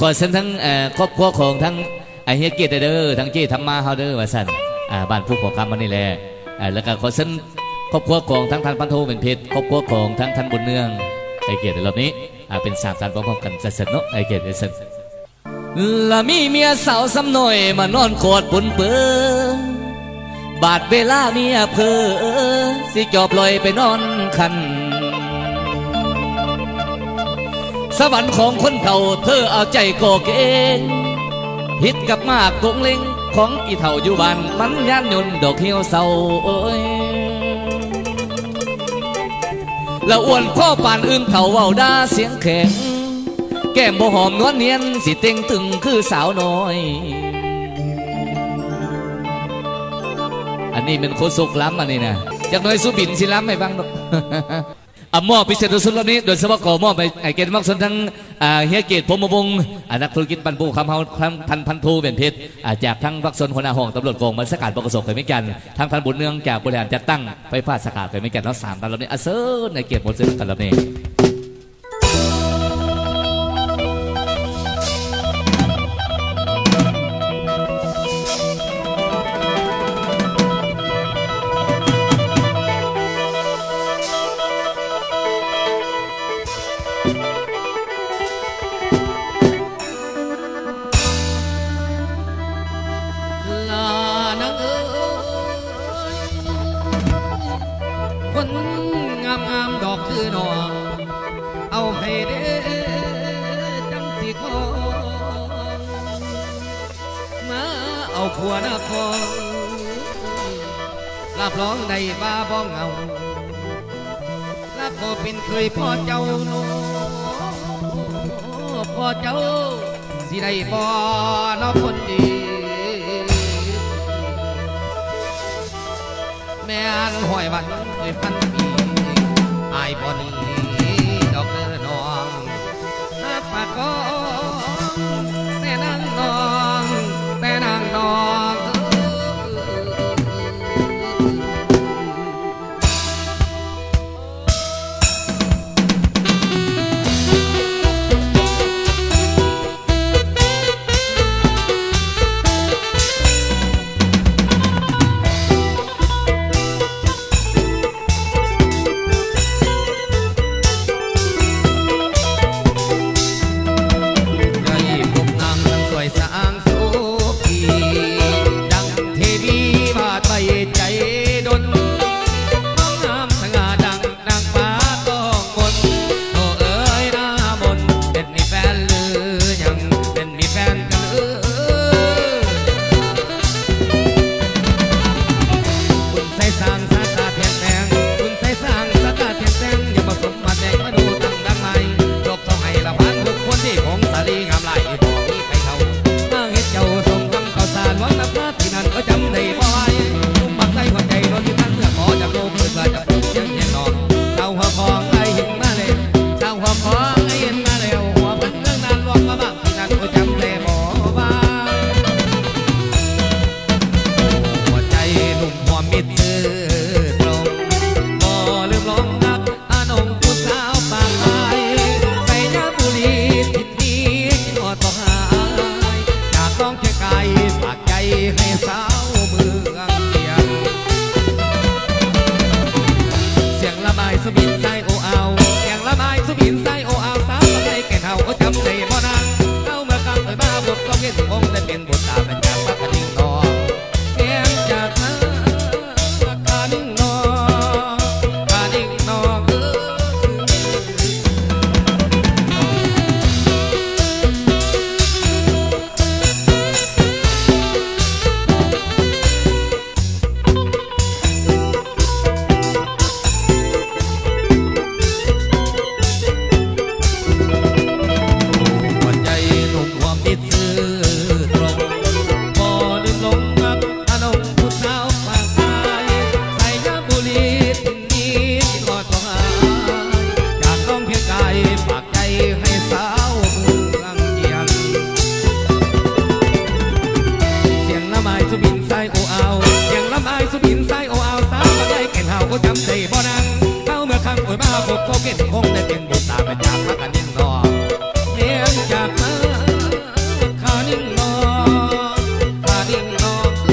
ขอเส้นทั้งครอบครัวของทั้งไอเฮียเกียรติเด้อทั้งเจธรรมาเฮาเด้อว่าสั่นบ้านผู้ขอคำมันนี่แหละแล้วก็ขอเส้นครอบครัวของทั้งท่านพันโทเป็นเพชรครอบครัวของทั้งท่านบุญเนืองไอเกียรติในรอบนี้เป็นสามท่านพร้อมกันจะเสร็จเนาะไอเกียรติเสร็จละมีเมียสาวสำหน้อยมานอนกอดปุ่นเปื้อบาดเวลาเมียเพอสิจอบลอยไปนอนคัน สวรรค์ของคนเฒ่าเธอเอาใจโกเกงฮิตกับมากกงเล็งของอีเฒ่าอยู่บ้านมันย่านยนดอกเหี่ยวเศร้าโอ้ยละอ้วนพ่อปานอื่นเฒ่าเว้าด่าเสียงแข็งแก้มบ่หอมนวลเนียนสิเต็งตึงคือสาวน้อย อันนี้เป็นโคสุกล้ำอันนี้นะจากน้อยสุบินสิล้ำให้บ้างดอก อะมอบพิเศษสุดรอบนี้โดยเฉพาะขอมอบไปไอเกตมักสนทั้งเฮียเกตพรหมวงอานักธุรกิจปันปูคำเฮาทั้งพันพันทูเป็นเพชรจากทั้งวักสนหัวหน้าห้องตำรวจกองมันสกัดปกสเคยไม่กันทั้งพันบุญเนืองจากบริหารจัดตั้งไฟฟ้าสกัดเคยไม่กันแล้วสามตอนรวจนี้อะเซิร์ในเกตหมดเซิร์กันรวจนี้ จังสิขอมาเอาผัวนาคองรับรองได้บ้าบ้องเอารับพอเป็นเคยพ่อเจ้าโนพ่อเจ้าสิได้บ่นอคนดี แม่นห้อยวันเคยพันปีอายบ่นี้ นั่นก็จบ่ไหวนุ่มปักใจหัวใจรถที่นั่นเมื่อขอจากโลกเปิดว่าจะพูดเสียงเย็นนอนเจ้าหัวของไอเห็นมาเลยเจ้าหัวของไอเห็นมาแล้วหัวมันเรื่องนานรวมมาบ้างนั่นก็จำได้บ่ว่าหัวใจหนุ่มหัวมิดซื่อตรงบ่ลืมลงรักอานงผู้สาวปากอายใส่ยาบุหรีทิดนี้กินหอดบ่หายอยากต้องแค่กายฝากใจให้สาว เังอุ้ยมาพบเขากินคงได้เป็นบุตรตาเป็จากพักกันนิน